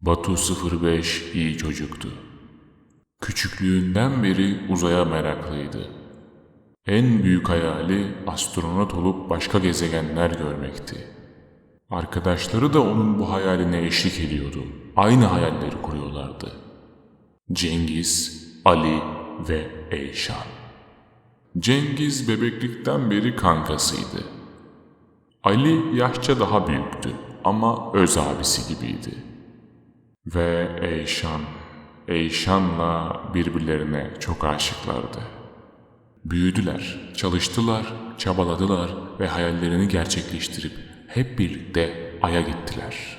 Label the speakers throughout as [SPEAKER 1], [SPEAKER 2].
[SPEAKER 1] Batu 05 iyi çocuktu. Küçüklüğünden beri uzaya meraklıydı. En büyük hayali astronot olup başka gezegenler görmekti. Arkadaşları da onun bu hayaline eşlik ediyordu. Aynı hayalleri kuruyorlardı. Cengiz, Ali ve Eyşan. Cengiz bebeklikten beri kankasıydı. Ali yaşça daha büyüktü ama öz abisi gibiydi. Ve Eyşan, Eyşan'la birbirlerine çok aşıklardı. Büyüdüler, çalıştılar, çabaladılar ve hayallerini gerçekleştirip hep birlikte Ay'a gittiler.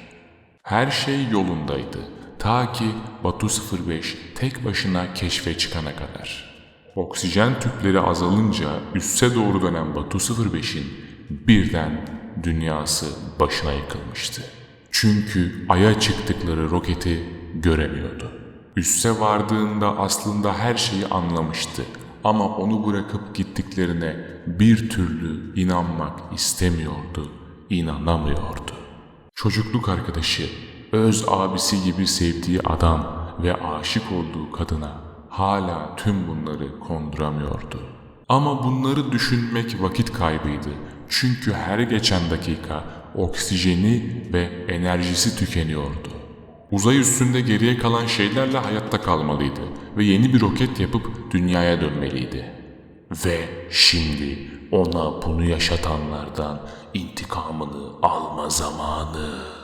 [SPEAKER 1] Her şey yolundaydı. Ta ki Batu 05 tek başına keşfe çıkana kadar. Oksijen tüpleri azalınca üsse doğru dönen Batu 05'in birden dünyası başına yıkılmıştı. Çünkü Ay'a çıktıkları roketi göremiyordu. Üsse vardığında aslında her şeyi anlamıştı ama onu bırakıp gittiklerine bir türlü inanmak istemiyordu, inanamıyordu. Çocukluk arkadaşı, öz abisi gibi sevdiği adam ve aşık olduğu kadına hala tüm bunları konduramıyordu. Ama bunları düşünmek vakit kaybıydı. Çünkü her geçen dakika oksijeni ve enerjisi tükeniyordu. Uzay üstünde geriye kalan şeylerle hayatta kalmalıydı ve yeni bir roket yapıp dünyaya dönmeliydi. Ve şimdi ona bunu yaşatanlardan intikamını alma zamanı.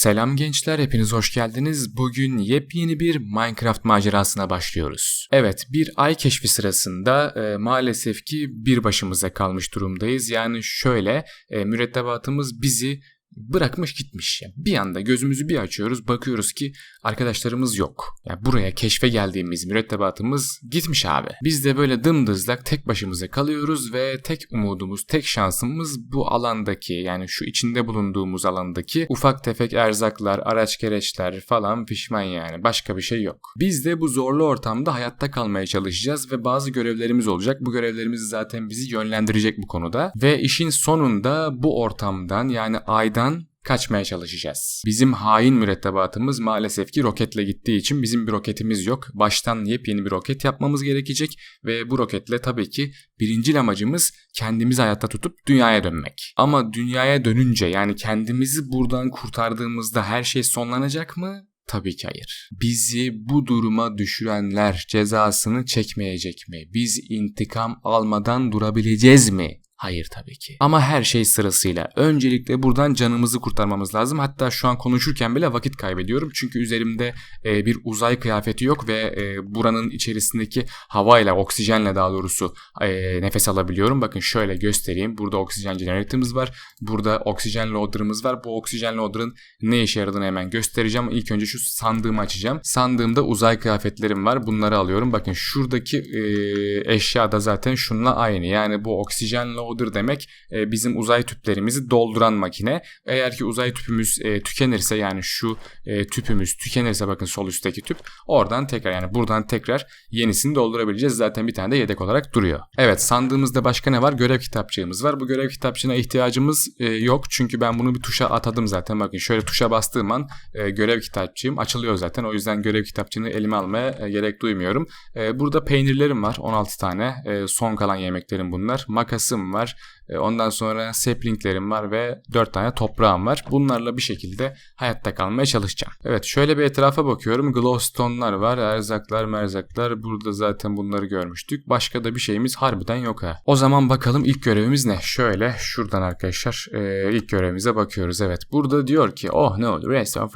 [SPEAKER 2] Selam gençler, hepiniz hoş geldiniz. Bugün yepyeni bir Minecraft macerasına başlıyoruz. Evet, bir ay keşfi sırasında e, maalesef ki bir başımıza kalmış durumdayız. Yani şöyle, e, mürettebatımız bizi bırakmış gitmiş. Yani bir anda gözümüzü bir açıyoruz bakıyoruz ki arkadaşlarımız yok. Yani buraya keşfe geldiğimiz mürettebatımız gitmiş abi. Biz de böyle dımdızlak tek başımıza kalıyoruz ve tek umudumuz, tek şansımız bu alandaki yani şu içinde bulunduğumuz alandaki ufak tefek erzaklar, araç gereçler falan pişman yani. Başka bir şey yok. Biz de bu zorlu ortamda hayatta kalmaya çalışacağız ve bazı görevlerimiz olacak. Bu görevlerimiz zaten bizi yönlendirecek bu konuda. Ve işin sonunda bu ortamdan yani aydan kaçmaya çalışacağız. Bizim hain mürettebatımız maalesef ki roketle gittiği için bizim bir roketimiz yok. Baştan yepyeni bir roket yapmamız gerekecek ve bu roketle tabii ki birinci amacımız kendimizi hayatta tutup dünyaya dönmek. Ama dünyaya dönünce yani kendimizi buradan kurtardığımızda her şey sonlanacak mı? Tabii ki hayır. Bizi bu duruma düşürenler cezasını çekmeyecek mi? Biz intikam almadan durabileceğiz mi? Hayır tabii ki. Ama her şey sırasıyla. Öncelikle buradan canımızı kurtarmamız lazım. Hatta şu an konuşurken bile vakit kaybediyorum. Çünkü üzerimde e, bir uzay kıyafeti yok ve e, buranın içerisindeki havayla, oksijenle daha doğrusu e, nefes alabiliyorum. Bakın şöyle göstereyim. Burada oksijen jeneratörümüz var. Burada oksijen loader'ımız var. Bu oksijen loader'ın ne işe yaradığını hemen göstereceğim. İlk önce şu sandığımı açacağım. Sandığımda uzay kıyafetlerim var. Bunları alıyorum. Bakın şuradaki e, eşya da zaten şununla aynı. Yani bu oksijen loader loader demek e, bizim uzay tüplerimizi dolduran makine. Eğer ki uzay tüpümüz e, tükenirse yani şu e, tüpümüz tükenirse bakın sol üstteki tüp oradan tekrar yani buradan tekrar yenisini doldurabileceğiz. Zaten bir tane de yedek olarak duruyor. Evet sandığımızda başka ne var? Görev kitapçığımız var. Bu görev kitapçığına ihtiyacımız e, yok. Çünkü ben bunu bir tuşa atadım zaten. Bakın şöyle tuşa bastığım an e, görev kitapçığım açılıyor zaten. O yüzden görev kitapçığını elime almaya e, gerek duymuyorum. E, burada peynirlerim var 16 tane. E, son kalan yemeklerim bunlar. Makasım var var. E, ondan sonra saplinglerim var ve 4 tane toprağım var. Bunlarla bir şekilde hayatta kalmaya çalışacağım. Evet şöyle bir etrafa bakıyorum. Glowstone'lar var. Erzaklar merzaklar. Burada zaten bunları görmüştük. Başka da bir şeyimiz harbiden yok ha. O zaman bakalım ilk görevimiz ne? Şöyle şuradan arkadaşlar e, ilk görevimize bakıyoruz. Evet burada diyor ki oh no rest of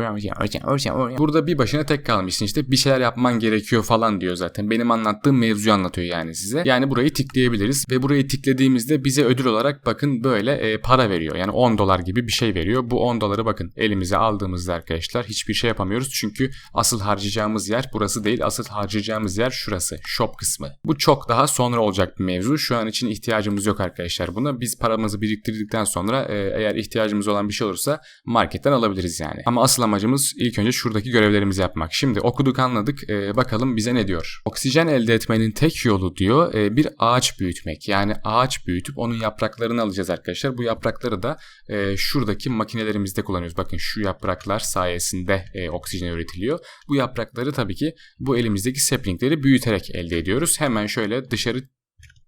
[SPEAKER 2] Burada bir başına tek kalmışsın işte bir şeyler yapman gerekiyor falan diyor zaten. Benim anlattığım mevzuyu anlatıyor yani size. Yani burayı tikleyebiliriz ve burayı tiklediğimizde bize ödül olarak bakın böyle e, para veriyor. Yani 10 dolar gibi bir şey veriyor. Bu 10 doları bakın elimize aldığımızda arkadaşlar hiçbir şey yapamıyoruz. Çünkü asıl harcayacağımız yer burası değil. Asıl harcayacağımız yer şurası. Shop kısmı. Bu çok daha sonra olacak bir mevzu. Şu an için ihtiyacımız yok arkadaşlar buna. Biz paramızı biriktirdikten sonra e, eğer ihtiyacımız olan bir şey olursa marketten alabiliriz yani. Ama asıl amacımız ilk önce şuradaki görevlerimizi yapmak. Şimdi okuduk anladık. E, bakalım bize ne diyor? Oksijen elde etmenin tek yolu diyor e, bir ağaç büyütmek. Yani ağaç büyütüp onun yapraklarını yapraklarını alacağız arkadaşlar. Bu yaprakları da e, şuradaki makinelerimizde kullanıyoruz. Bakın şu yapraklar sayesinde e, oksijen üretiliyor. Bu yaprakları tabii ki bu elimizdeki saplingleri büyüterek elde ediyoruz. Hemen şöyle dışarı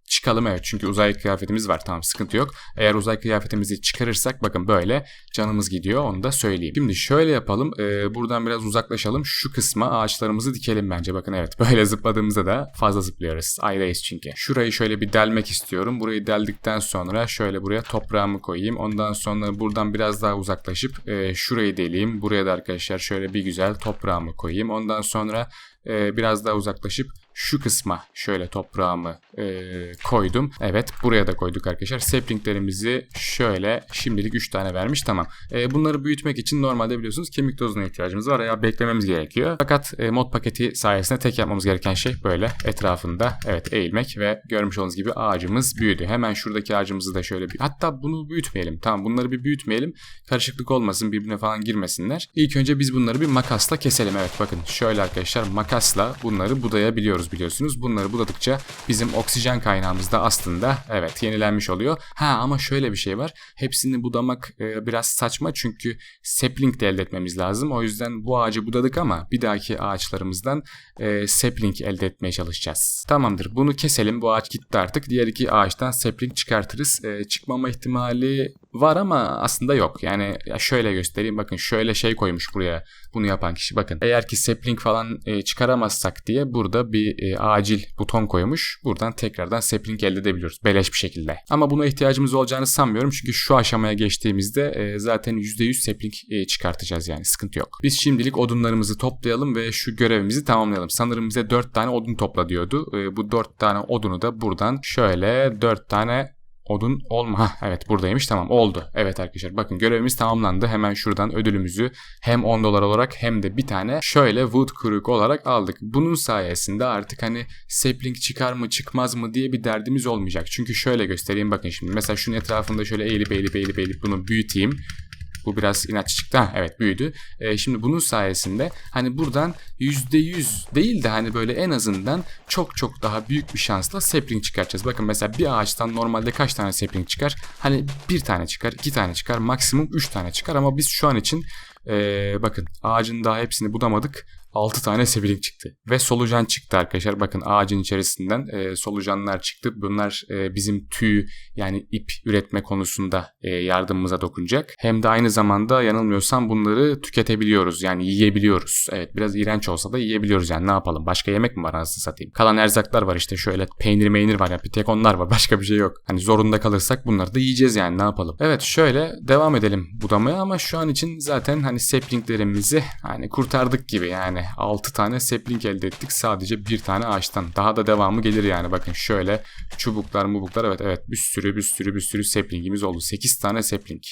[SPEAKER 2] çıkalım evet çünkü uzay kıyafetimiz var. Tamam sıkıntı yok. Eğer uzay kıyafetimizi çıkarırsak bakın böyle canımız gidiyor onu da söyleyeyim. Şimdi şöyle yapalım. E, buradan biraz uzaklaşalım. Şu kısma ağaçlarımızı dikelim bence. Bakın evet böyle zıpladığımızda da fazla zıplıyoruz. Ayrıyız çünkü. Şurayı şöyle bir delmek istiyorum. Burayı deldikten sonra şöyle buraya toprağımı koyayım. Ondan sonra buradan biraz daha uzaklaşıp e, şurayı deleyim. Buraya da arkadaşlar şöyle bir güzel toprağımı koyayım. Ondan sonra e, biraz daha uzaklaşıp şu kısma şöyle toprağımı e, koydum. Evet buraya da koyduk arkadaşlar. Saplinglerimizi şöyle şimdilik 3 tane vermiş tamam. E, bunları büyütmek için normalde biliyorsunuz kemik tozuna ihtiyacımız var veya beklememiz gerekiyor. Fakat e, mod paketi sayesinde tek yapmamız gereken şey böyle etrafında evet eğilmek ve görmüş olduğunuz gibi ağacımız büyüdü. Hemen şuradaki ağacımızı da şöyle bir hatta bunu büyütmeyelim. Tamam bunları bir büyütmeyelim. Karışıklık olmasın birbirine falan girmesinler. İlk önce biz bunları bir makasla keselim. Evet bakın şöyle arkadaşlar makasla bunları budayabiliyoruz biliyorsunuz. Bunları budadıkça bizim oksijen kaynağımız da aslında evet yenilenmiş oluyor. Ha ama şöyle bir şey var. Hepsini budamak e, biraz saçma çünkü sapling de elde etmemiz lazım. O yüzden bu ağacı budadık ama bir dahaki ağaçlarımızdan e, sapling elde etmeye çalışacağız. Tamamdır bunu keselim. Bu ağaç gitti artık. Diğer iki ağaçtan sapling çıkartırız. E, çıkmama ihtimali var ama aslında yok. Yani ya şöyle göstereyim. Bakın şöyle şey koymuş buraya bunu yapan kişi. Bakın eğer ki sapling falan e, çıkaramazsak diye burada bir e, acil buton koymuş. Buradan tekrardan sapling elde edebiliyoruz. Beleş bir şekilde. Ama buna ihtiyacımız olacağını sanmıyorum. Çünkü şu aşamaya geçtiğimizde e, zaten %100 sapling e, çıkartacağız yani. Sıkıntı yok. Biz şimdilik odunlarımızı toplayalım ve şu görevimizi tamamlayalım. Sanırım bize 4 tane odun topla diyordu. E, bu 4 tane odunu da buradan şöyle 4 tane Odun olma. Hah, evet buradaymış tamam oldu. Evet arkadaşlar bakın görevimiz tamamlandı. Hemen şuradan ödülümüzü hem 10 dolar olarak hem de bir tane şöyle wood kırık olarak aldık. Bunun sayesinde artık hani sapling çıkar mı çıkmaz mı diye bir derdimiz olmayacak. Çünkü şöyle göstereyim bakın şimdi. Mesela şunun etrafında şöyle eğilip eğilip eğilip eğilip bunu büyüteyim. Bu biraz inatçı çıktı. Ha, evet büyüdü. E, şimdi bunun sayesinde hani buradan %100 değil de hani böyle en azından çok çok daha büyük bir şansla sapling çıkartacağız. Bakın mesela bir ağaçtan normalde kaç tane sapling çıkar? Hani bir tane çıkar, iki tane çıkar, maksimum üç tane çıkar ama biz şu an için ee, bakın ağacın daha hepsini budamadık. 6 tane sapling çıktı. Ve solucan çıktı arkadaşlar. Bakın ağacın içerisinden e, solucanlar çıktı. Bunlar e, bizim tüy yani ip üretme konusunda e, yardımımıza dokunacak. Hem de aynı zamanda yanılmıyorsam bunları tüketebiliyoruz. Yani yiyebiliyoruz. Evet biraz iğrenç olsa da yiyebiliyoruz yani ne yapalım. Başka yemek mi var anasını satayım. Kalan erzaklar var işte şöyle peynir meynir var ya bir tek onlar var. Başka bir şey yok. Hani zorunda kalırsak bunları da yiyeceğiz yani ne yapalım. Evet şöyle devam edelim budamaya ama şu an için zaten hani saplinglerimizi hani kurtardık gibi yani 6 tane sapling elde ettik sadece bir tane ağaçtan. Daha da devamı gelir yani bakın şöyle çubuklar mubuklar evet evet bir sürü bir sürü bir sürü saplingimiz oldu. 8 tane sapling.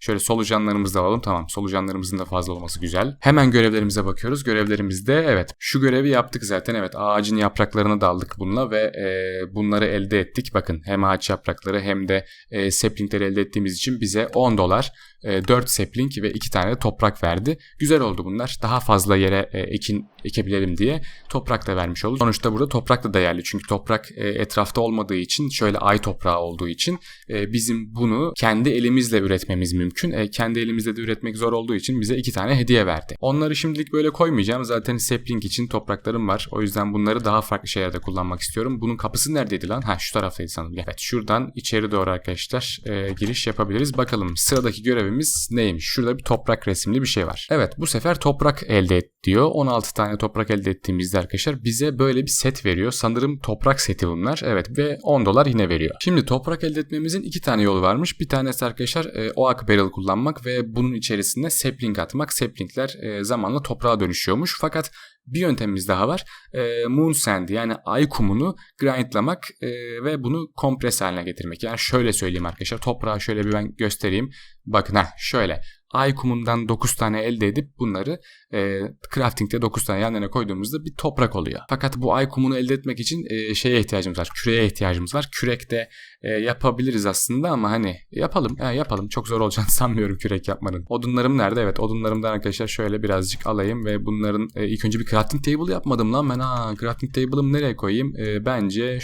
[SPEAKER 2] Şöyle solucanlarımızı da alalım. Tamam solucanlarımızın da fazla olması güzel. Hemen görevlerimize bakıyoruz. Görevlerimizde evet şu görevi yaptık zaten. Evet ağacın yapraklarını da aldık bununla ve e, bunları elde ettik. Bakın hem ağaç yaprakları hem de e, saplingleri elde ettiğimiz için bize 10 dolar 4 e, sapling ve 2 tane de toprak verdi. Güzel oldu bunlar. Daha fazla yere e, ekin ekebilelim diye toprak da vermiş oldu. Sonuçta burada toprak da değerli. Çünkü toprak e, etrafta olmadığı için şöyle ay toprağı olduğu için bizim bunu kendi elimizle üretmemiz mümkün. Kendi elimizle de üretmek zor olduğu için bize 2 tane hediye verdi. Onları şimdilik böyle koymayacağım. Zaten sapling için topraklarım var. O yüzden bunları daha farklı şeylerde kullanmak istiyorum. Bunun kapısı neredeydi lan? Ha şu taraftaydı sanırım. Evet şuradan içeri doğru arkadaşlar giriş yapabiliriz. Bakalım sıradaki görevi görevimiz neymiş? Şurada bir toprak resimli bir şey var. Evet bu sefer toprak elde et diyor. 16 tane toprak elde ettiğimizde arkadaşlar bize böyle bir set veriyor. Sanırım toprak seti bunlar. Evet ve 10 dolar yine veriyor. Şimdi toprak elde etmemizin iki tane yolu varmış. Bir tanesi arkadaşlar e, oak barrel kullanmak ve bunun içerisinde sapling atmak. Saplingler e, zamanla toprağa dönüşüyormuş. Fakat bir yöntemimiz daha var. E, moon sand yani ay kumunu grindlamak e, ve bunu kompres haline getirmek. Yani şöyle söyleyeyim arkadaşlar. Toprağı şöyle bir ben göstereyim. Bakın ha şöyle. Ay kumundan 9 tane elde edip bunları e, crafting'de 9 tane yan yana koyduğumuzda bir toprak oluyor. Fakat bu ay kumunu elde etmek için e, şeye ihtiyacımız var. Küreye ihtiyacımız var. Kürekte e, yapabiliriz aslında ama hani yapalım. E, yapalım. Çok zor olacağını sanmıyorum kürek yapmanın. Odunlarım nerede? Evet odunlarımdan arkadaşlar şöyle birazcık alayım ve bunların e, ilk önce bir crafting table yapmadım lan ben. Ha crafting table'ımı nereye koyayım? E, bence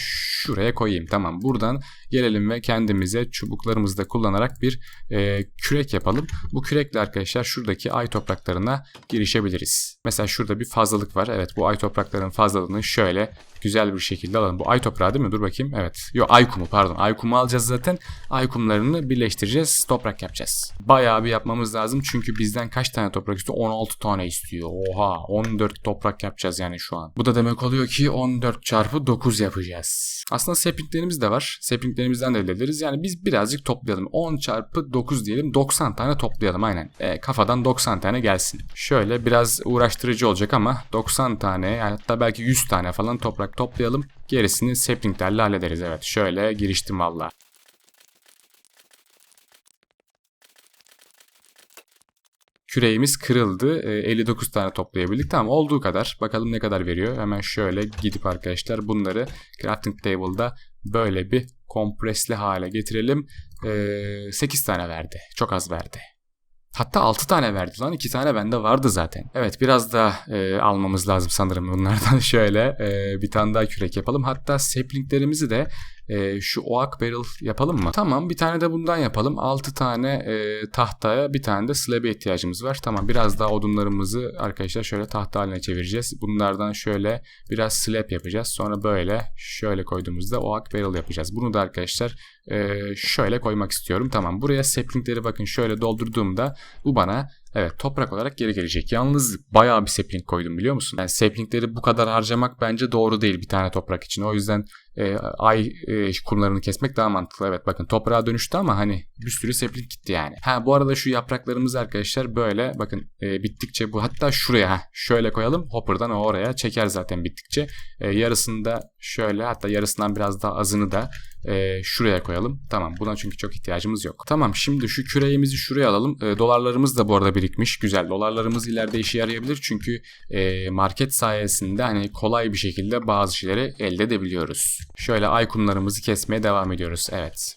[SPEAKER 2] şuraya koyayım. Tamam buradan gelelim ve kendimize çubuklarımızı da kullanarak bir e, kürek yapalım. Bu kürekle arkadaşlar şuradaki ay topraklarına girişebiliriz. Mesela şurada bir fazlalık var. Evet bu ay topraklarının fazlalığını şöyle güzel bir şekilde alalım. Bu ay toprağı değil mi? Dur bakayım. Evet. Yok ay kumu pardon. Ay kumu alacağız zaten. Ay kumlarını birleştireceğiz. Toprak yapacağız. Bayağı bir yapmamız lazım. Çünkü bizden kaç tane toprak istiyor? 16 tane istiyor. Oha. 14 toprak yapacağız yani şu an. Bu da demek oluyor ki 14 çarpı 9 yapacağız. Aslında saplinglerimiz de var. Saplinglerimizden de ederiz. Yani biz birazcık toplayalım. 10 çarpı 9 diyelim. 90 tane toplayalım aynen. E, kafadan 90 tane gelsin. Şöyle biraz uğraştırıcı olacak ama 90 tane yani hatta belki 100 tane falan toprak toplayalım. Gerisini saplinglerle hallederiz. Evet şöyle giriştim valla. Küreğimiz kırıldı. E, 59 tane toplayabildik. Tamam olduğu kadar. Bakalım ne kadar veriyor. Hemen şöyle gidip arkadaşlar bunları crafting table'da böyle bir kompresli hale getirelim. E, 8 tane verdi. Çok az verdi. Hatta 6 tane verdi lan 2 tane bende vardı zaten. Evet biraz da e, almamız lazım sanırım bunlardan. Şöyle e, bir tane daha kürek yapalım. Hatta saplinglerimizi de e, şu oak barrel yapalım mı? Tamam bir tane de bundan yapalım. 6 tane e, tahtaya bir tane de slab'e ihtiyacımız var. Tamam biraz daha odunlarımızı arkadaşlar şöyle tahta haline çevireceğiz. Bunlardan şöyle biraz slab yapacağız. Sonra böyle şöyle koyduğumuzda oak barrel yapacağız. Bunu da arkadaşlar e, şöyle koymak istiyorum. Tamam buraya saplingleri bakın şöyle doldurduğumda bu bana Evet toprak olarak geri gelecek. Yalnız bayağı bir sapling koydum biliyor musun? Yani saplingleri bu kadar harcamak bence doğru değil bir tane toprak için. O yüzden e, ay e, kumlarını kesmek daha mantıklı. Evet bakın toprağa dönüştü ama hani bir sürü sapling gitti yani. Ha bu arada şu yapraklarımız arkadaşlar böyle bakın e, bittikçe bu hatta şuraya ha, şöyle koyalım. Hopper'dan o oraya çeker zaten bittikçe. E, yarısını da şöyle hatta yarısından biraz daha azını da e, şuraya koyalım. Tamam buna çünkü çok ihtiyacımız yok. Tamam şimdi şu küreğimizi şuraya alalım. E, dolarlarımız da bu arada birikmiş. Güzel. Dolarlarımız ileride işe yarayabilir çünkü e, market sayesinde hani kolay bir şekilde bazı şeyleri elde edebiliyoruz. Şöyle ay kumlarımızı kesmeye devam ediyoruz. Evet.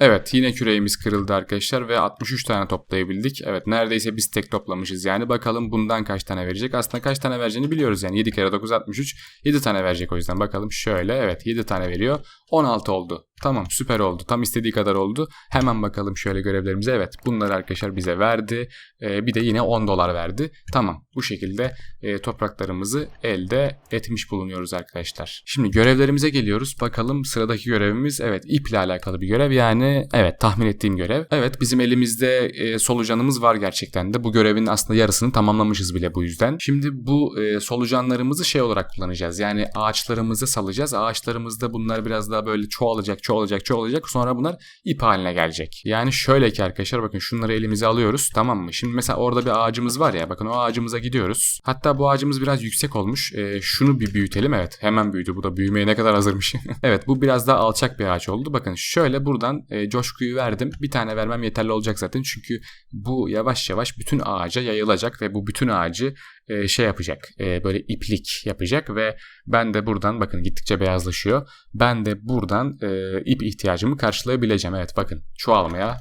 [SPEAKER 2] Evet yine küreğimiz kırıldı arkadaşlar ve 63 tane toplayabildik. Evet neredeyse biz tek toplamışız yani. Bakalım bundan kaç tane verecek. Aslında kaç tane vereceğini biliyoruz yani. 7 kere 9 63. 7 tane verecek o yüzden. Bakalım şöyle evet 7 tane veriyor. 16 oldu. Tamam süper oldu. Tam istediği kadar oldu. Hemen bakalım şöyle görevlerimize. Evet bunları arkadaşlar bize verdi. Ee, bir de yine 10 dolar verdi. Tamam bu şekilde e, topraklarımızı elde etmiş bulunuyoruz arkadaşlar. Şimdi görevlerimize geliyoruz. Bakalım sıradaki görevimiz evet iple alakalı bir görev. Yani evet tahmin ettiğim görev. Evet bizim elimizde e, solucanımız var gerçekten de. Bu görevin aslında yarısını tamamlamışız bile bu yüzden. Şimdi bu e, solucanlarımızı şey olarak kullanacağız. Yani ağaçlarımızı salacağız. Ağaçlarımızda bunlar biraz daha böyle çoğalacak, çoğalacak, çoğalacak. Sonra bunlar ip haline gelecek. Yani şöyle ki arkadaşlar bakın şunları elimize alıyoruz tamam mı? Şimdi mesela orada bir ağacımız var ya bakın o ağacımıza gidiyoruz. Hatta bu ağacımız biraz yüksek olmuş. E, şunu bir büyütelim evet hemen büyüdü. Bu da büyümeye ne kadar hazırmış. evet bu biraz daha alçak bir ağaç oldu. Bakın şöyle buradan e, coşkuyu verdim. Bir tane vermem yeterli olacak zaten. Çünkü bu yavaş yavaş bütün ağaca yayılacak ve bu bütün ağacı e, şey yapacak. E, böyle iplik yapacak ve ben de buradan bakın gittikçe beyazlaşıyor. Ben de buradan e, ip ihtiyacımı karşılayabileceğim. Evet bakın çoğalmaya,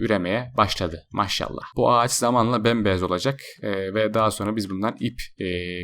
[SPEAKER 2] üremeye başladı maşallah. Bu ağaç zamanla bembeyaz olacak ve daha sonra biz bundan ip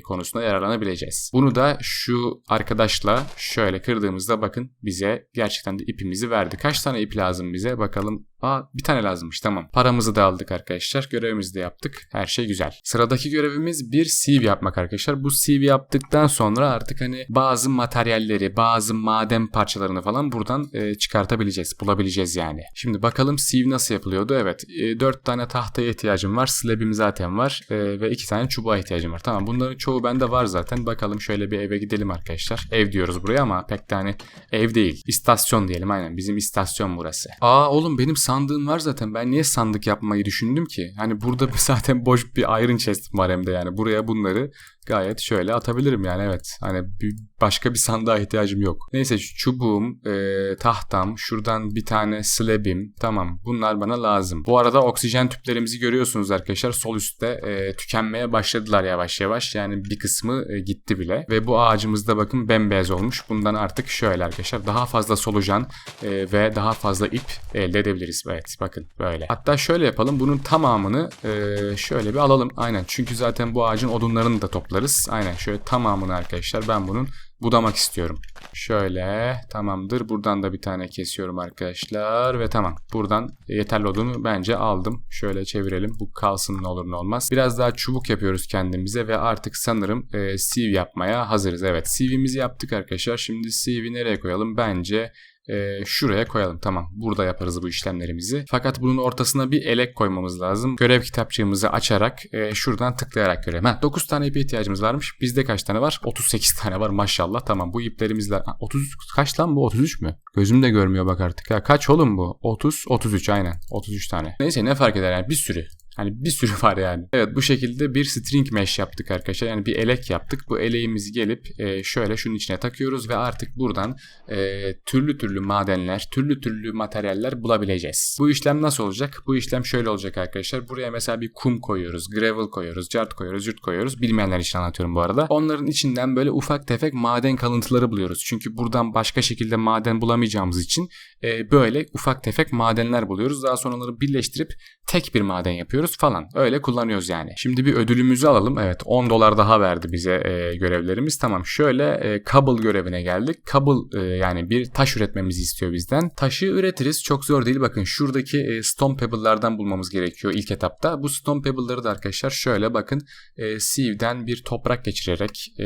[SPEAKER 2] konusunda yararlanabileceğiz. Bunu da şu arkadaşla şöyle kırdığımızda bakın bize gerçekten de ipimizi verdi. Kaç tane ip lazım bize bakalım. Aa bir tane lazımmış tamam. Paramızı da aldık arkadaşlar. Görevimizi de yaptık. Her şey güzel. Sıradaki görevimiz bir sieve yapmak arkadaşlar. Bu sieve yaptıktan sonra artık hani bazı materyalleri, bazı maden parçalarını falan buradan e, çıkartabileceğiz. Bulabileceğiz yani. Şimdi bakalım sieve nasıl yapılıyordu? Evet. E, 4 tane tahtaya ihtiyacım var. Slab'im zaten var. E, ve 2 tane çubuğa ihtiyacım var. Tamam bunların çoğu bende var zaten. Bakalım şöyle bir eve gidelim arkadaşlar. Ev diyoruz buraya ama pek de hani ev değil. İstasyon diyelim aynen. Bizim istasyon burası. Aa oğlum benim sandığım var zaten. Ben niye sandık yapmayı düşündüm ki? Hani burada zaten boş bir iron chest var hem de yani. Buraya bunları gayet şöyle atabilirim yani evet. Hani bir, başka bir sandığa ihtiyacım yok. Neyse çubuğum, e, tahtam, şuradan bir tane slabim. Tamam bunlar bana lazım. Bu arada oksijen tüplerimizi görüyorsunuz arkadaşlar. Sol üstte e, tükenmeye başladılar yavaş yavaş. Yani bir kısmı e, gitti bile. Ve bu ağacımızda bakın bembeyaz olmuş. Bundan artık şöyle arkadaşlar daha fazla solucan e, ve daha fazla ip elde edebiliriz. Evet bakın böyle. Hatta şöyle yapalım. Bunun tamamını e, şöyle bir alalım. Aynen çünkü zaten bu ağacın odunlarını da toplarız. Aynen şöyle tamamını arkadaşlar ben bunun budamak istiyorum. Şöyle tamamdır. Buradan da bir tane kesiyorum arkadaşlar ve tamam. Buradan yeterli odunu bence aldım. Şöyle çevirelim. Bu kalsın ne olur ne olmaz. Biraz daha çubuk yapıyoruz kendimize ve artık sanırım e, sieve yapmaya hazırız. Evet CV'mizi yaptık arkadaşlar. Şimdi CV nereye koyalım? Bence e, şuraya koyalım. Tamam burada yaparız bu işlemlerimizi. Fakat bunun ortasına bir elek koymamız lazım. Görev kitapçığımızı açarak e, şuradan tıklayarak görev. Ha, 9 tane ipe ihtiyacımız varmış. Bizde kaç tane var? 38 tane var maşallah. Tamam bu iplerimizle... Ha, 30 kaç lan bu? 33 mü? Gözüm de görmüyor bak artık. Ha, kaç oğlum bu? 30, 33 aynen. 33 tane. Neyse ne fark eder yani bir sürü. Hani bir sürü var yani. Evet bu şekilde bir string mesh yaptık arkadaşlar. Yani bir elek yaptık. Bu eleğimizi gelip e, şöyle şunun içine takıyoruz ve artık buradan e, türlü türlü madenler, türlü türlü materyaller bulabileceğiz. Bu işlem nasıl olacak? Bu işlem şöyle olacak arkadaşlar. Buraya mesela bir kum koyuyoruz, gravel koyuyoruz, cart koyuyoruz, jürt koyuyoruz. Bilmeyenler için anlatıyorum bu arada. Onların içinden böyle ufak tefek maden kalıntıları buluyoruz. Çünkü buradan başka şekilde maden bulamayacağımız için e, böyle ufak tefek madenler buluyoruz. Daha sonra onları birleştirip tek bir maden yapıyoruz falan. Öyle kullanıyoruz yani. Şimdi bir ödülümüzü alalım. Evet 10 dolar daha verdi bize e, görevlerimiz. Tamam şöyle e, cobble görevine geldik. Cobble e, yani bir taş üretmemizi istiyor bizden. Taşı üretiriz. Çok zor değil. Bakın şuradaki e, stone pebble'lardan bulmamız gerekiyor ilk etapta. Bu stone pebble'ları da arkadaşlar şöyle bakın e, sieve'den bir toprak geçirerek e,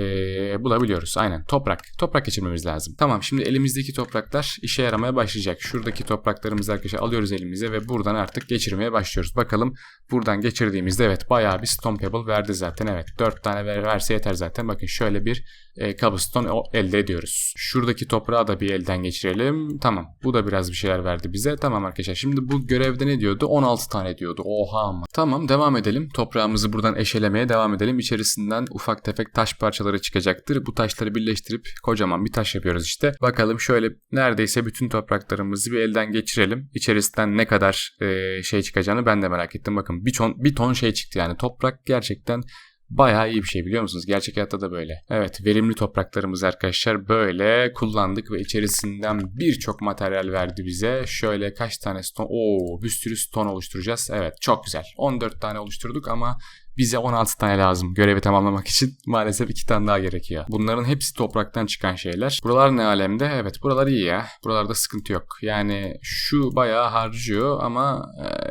[SPEAKER 2] bulabiliyoruz. Aynen toprak. Toprak geçirmemiz lazım. Tamam şimdi elimizdeki topraklar işe yaramaya başlayacak. Şuradaki topraklarımızı arkadaşlar alıyoruz elimize ve buradan artık geçirmeye başlıyoruz. Bakalım buradan geçirdiğimizde evet bayağı bir stone pebble verdi zaten. Evet 4 tane ver, verse yeter zaten. Bakın şöyle bir e, cobblestone elde ediyoruz. Şuradaki toprağı da bir elden geçirelim. Tamam bu da biraz bir şeyler verdi bize. Tamam arkadaşlar şimdi bu görevde ne diyordu? 16 tane diyordu. Oha ama. Tamam devam edelim. Toprağımızı buradan eşelemeye devam edelim. İçerisinden ufak tefek taş parçaları çıkacaktır. Bu taşları birleştirip kocaman bir taş yapıyoruz işte. Bakalım şöyle neredeyse bütün topraklarımızı bir elden geçirelim. İçerisinden ne kadar e, şey çıkacağını ben de merak ettim. Bakın bir ton, bir ton şey çıktı yani. Toprak gerçekten Bayağı iyi bir şey biliyor musunuz? Gerçek hayatta da böyle. Evet verimli topraklarımız arkadaşlar böyle kullandık ve içerisinden birçok materyal verdi bize. Şöyle kaç tane stone? Oo bir sürü stone oluşturacağız. Evet çok güzel. 14 tane oluşturduk ama bize 16 tane lazım görevi tamamlamak için. Maalesef 2 tane daha gerekiyor. Bunların hepsi topraktan çıkan şeyler. Buralar ne alemde? Evet buralar iyi ya. Buralarda sıkıntı yok. Yani şu bayağı harcıyor ama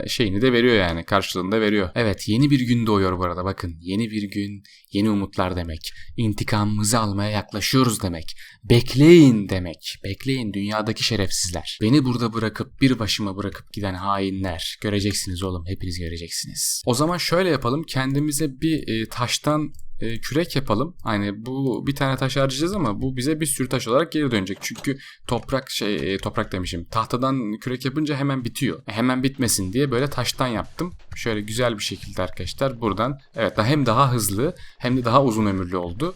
[SPEAKER 2] şeyini de veriyor yani. Karşılığını da veriyor. Evet yeni bir gün doğuyor bu arada. Bakın yeni bir gün, yeni umutlar demek. İntikamımızı almaya yaklaşıyoruz demek. Bekleyin demek. Bekleyin dünyadaki şerefsizler. Beni burada bırakıp bir başıma bırakıp giden hainler. Göreceksiniz oğlum. Hepiniz göreceksiniz. O zaman şöyle yapalım. Kendimize bir e, taştan e, kürek yapalım. Hani bu bir tane taş harcayacağız ama bu bize bir sürü taş olarak geri dönecek. Çünkü toprak şey e, toprak demişim. Tahtadan kürek yapınca hemen bitiyor. Hemen bitmesin diye böyle taştan yaptım. Şöyle güzel bir şekilde arkadaşlar buradan evet hem daha hızlı hem de daha uzun ömürlü oldu.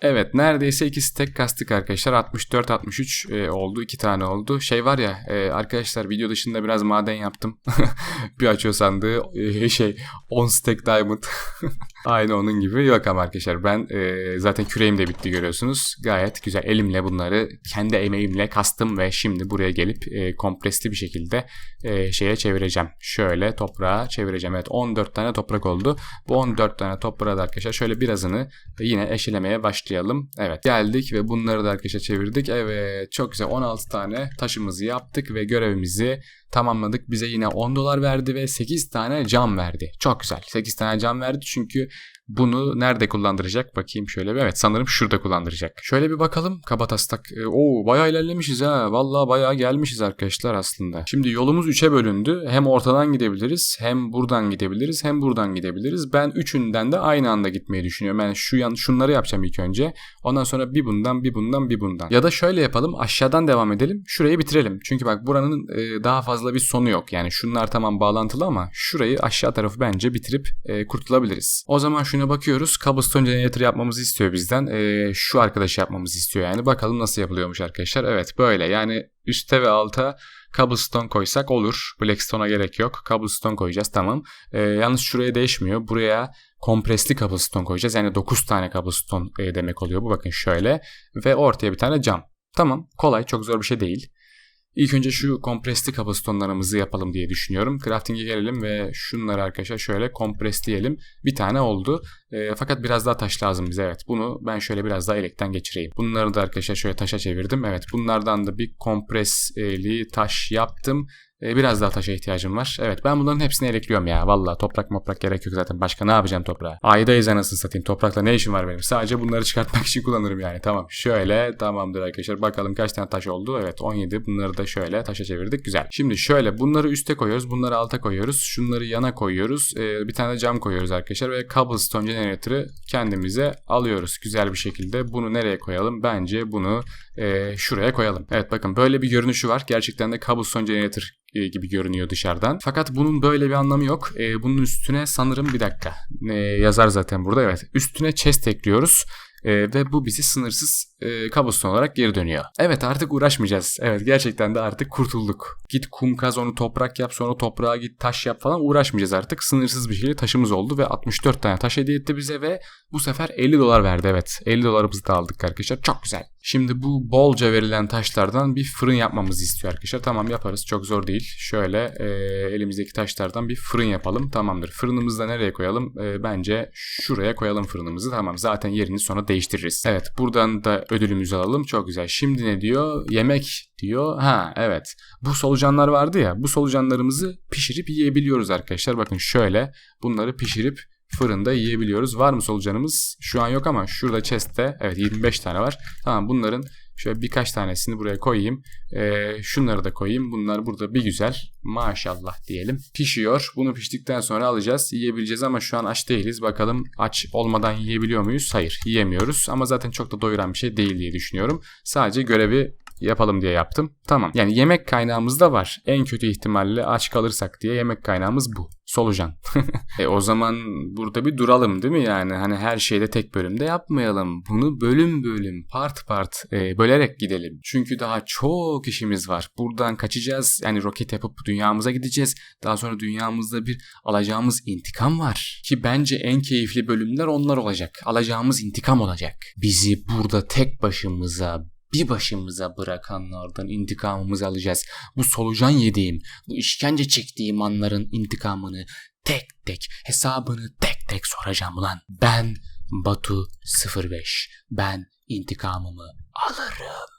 [SPEAKER 2] Evet neredeyse ikisi tek kastık arkadaşlar. 64-63 e, oldu. iki tane oldu. Şey var ya e, arkadaşlar video dışında biraz maden yaptım. bir açıyor sandığı e, şey 10 stack diamond. Aynı onun gibi. Yok ama arkadaşlar ben e, zaten küreğim de bitti görüyorsunuz. Gayet güzel elimle bunları kendi emeğimle kastım ve şimdi buraya gelip e, kompresli bir şekilde e, şeye çevireceğim. Şöyle toprağa çevireceğim. Evet 14 tane toprak oldu. Bu 14 tane toprağı da arkadaşlar şöyle birazını yine eşelemeye başlayalım. Evet geldik ve bunları da arkadaşlar çevirdik. Evet çok güzel 16 tane taşımızı yaptık ve görevimizi tamamladık. Bize yine 10 dolar verdi ve 8 tane cam verdi. Çok güzel 8 tane cam verdi çünkü Bunu nerede kullandıracak? Bakayım şöyle bir. Evet sanırım şurada kullandıracak. Şöyle bir bakalım. Kabataslak. E, Oo bayağı ilerlemişiz ha. Vallahi bayağı gelmişiz arkadaşlar aslında. Şimdi yolumuz 3'e bölündü. Hem ortadan gidebiliriz, hem buradan gidebiliriz, hem buradan gidebiliriz. Ben üçünden de aynı anda gitmeyi düşünüyorum. Yani şu yan şunları yapacağım ilk önce. Ondan sonra bir bundan, bir bundan, bir bundan. Ya da şöyle yapalım. Aşağıdan devam edelim. Şurayı bitirelim. Çünkü bak buranın e, daha fazla bir sonu yok. Yani şunlar tamam bağlantılı ama şurayı aşağı tarafı bence bitirip e, kurtulabiliriz. O zaman şuna bakıyoruz. Cobblestone generator yapmamızı istiyor bizden. E, şu arkadaşı yapmamızı istiyor yani. Bakalım nasıl yapılıyormuş arkadaşlar. Evet böyle yani üste ve alta cobblestone koysak olur. Blackstone'a gerek yok. Cobblestone koyacağız tamam. E, yalnız şuraya değişmiyor. Buraya kompresli cobblestone koyacağız. Yani 9 tane cobblestone e, demek oluyor bu. Bakın şöyle. Ve ortaya bir tane cam. Tamam kolay çok zor bir şey değil. İlk önce şu kompresli cobblestone'larımızı yapalım diye düşünüyorum. Crafting'e gelelim ve şunları arkadaşlar şöyle kompresleyelim. Bir tane oldu. E, fakat biraz daha taş lazım bize. Evet bunu ben şöyle biraz daha elekten geçireyim. Bunları da arkadaşlar şöyle taşa çevirdim. Evet bunlardan da bir kompresli taş yaptım. E, biraz daha taşa ihtiyacım var. Evet ben bunların hepsini elekliyorum ya. Valla toprak moprak gerek yok zaten. Başka ne yapacağım toprağa? Aydayız anasını satayım. Toprakla ne işim var benim? Sadece bunları çıkartmak için kullanırım yani. Tamam. Şöyle tamamdır arkadaşlar. Bakalım kaç tane taş oldu. Evet 17. Bunları da şöyle taşa çevirdik. Güzel. Şimdi şöyle bunları üste koyuyoruz. Bunları alta koyuyoruz. Şunları yana koyuyoruz. E, bir tane cam koyuyoruz arkadaşlar. Ve cobblestone generator'ı kendimize alıyoruz. Güzel bir şekilde. Bunu nereye koyalım? Bence bunu e, şuraya koyalım. Evet bakın böyle bir görünüşü var. Gerçekten de cobblestone generator gibi görünüyor dışarıdan. Fakat bunun böyle bir anlamı yok. E, bunun üstüne sanırım bir dakika e, yazar zaten burada evet. Üstüne chest ekliyoruz. E, ve bu bizi sınırsız e, cobblestone olarak geri dönüyor. Evet artık uğraşmayacağız. Evet gerçekten de artık kurtulduk. Git kum kaz onu toprak yap sonra toprağa git taş yap falan uğraşmayacağız artık. Sınırsız bir şekilde taşımız oldu ve 64 tane taş hediye etti bize ve bu sefer 50 dolar verdi evet. 50 dolarımızı da aldık arkadaşlar. Çok güzel. Şimdi bu bolca verilen taşlardan bir fırın yapmamızı istiyor arkadaşlar. Tamam yaparız çok zor değil. Şöyle e, elimizdeki taşlardan bir fırın yapalım. Tamamdır. Fırınımızı da nereye koyalım? E, bence şuraya koyalım fırınımızı. Tamam zaten yerini sonra değiştiririz. Evet buradan da ödülümüzü alalım. Çok güzel. Şimdi ne diyor? Yemek diyor. Ha evet. Bu solucanlar vardı ya. Bu solucanlarımızı pişirip yiyebiliyoruz arkadaşlar. Bakın şöyle bunları pişirip fırında yiyebiliyoruz. Var mı solucanımız? Şu an yok ama şurada chest'te evet 25 tane var. Tamam bunların şöyle birkaç tanesini buraya koyayım. Ee, şunları da koyayım. Bunlar burada bir güzel. Maşallah diyelim. Pişiyor. Bunu piştikten sonra alacağız. Yiyebileceğiz ama şu an aç değiliz. Bakalım aç olmadan yiyebiliyor muyuz? Hayır yiyemiyoruz. Ama zaten çok da doyuran bir şey değil diye düşünüyorum. Sadece görevi yapalım diye yaptım. Tamam. Yani yemek kaynağımız da var. En kötü ihtimalle aç kalırsak diye yemek kaynağımız bu. Solucan. e o zaman burada bir duralım değil mi yani? Hani her şeyde tek bölümde yapmayalım. Bunu bölüm bölüm, part part e, bölerek gidelim. Çünkü daha çok işimiz var. Buradan kaçacağız. Yani roket yapıp dünyamıza gideceğiz. Daha sonra dünyamızda bir alacağımız intikam var. Ki bence en keyifli bölümler onlar olacak. Alacağımız intikam olacak. Bizi burada tek başımıza bir başımıza bırakanlardan intikamımızı alacağız. Bu solucan yediğim, bu işkence çektiğim anların intikamını tek tek, hesabını tek tek soracağım ulan. Ben Batu 05. Ben intikamımı alırım.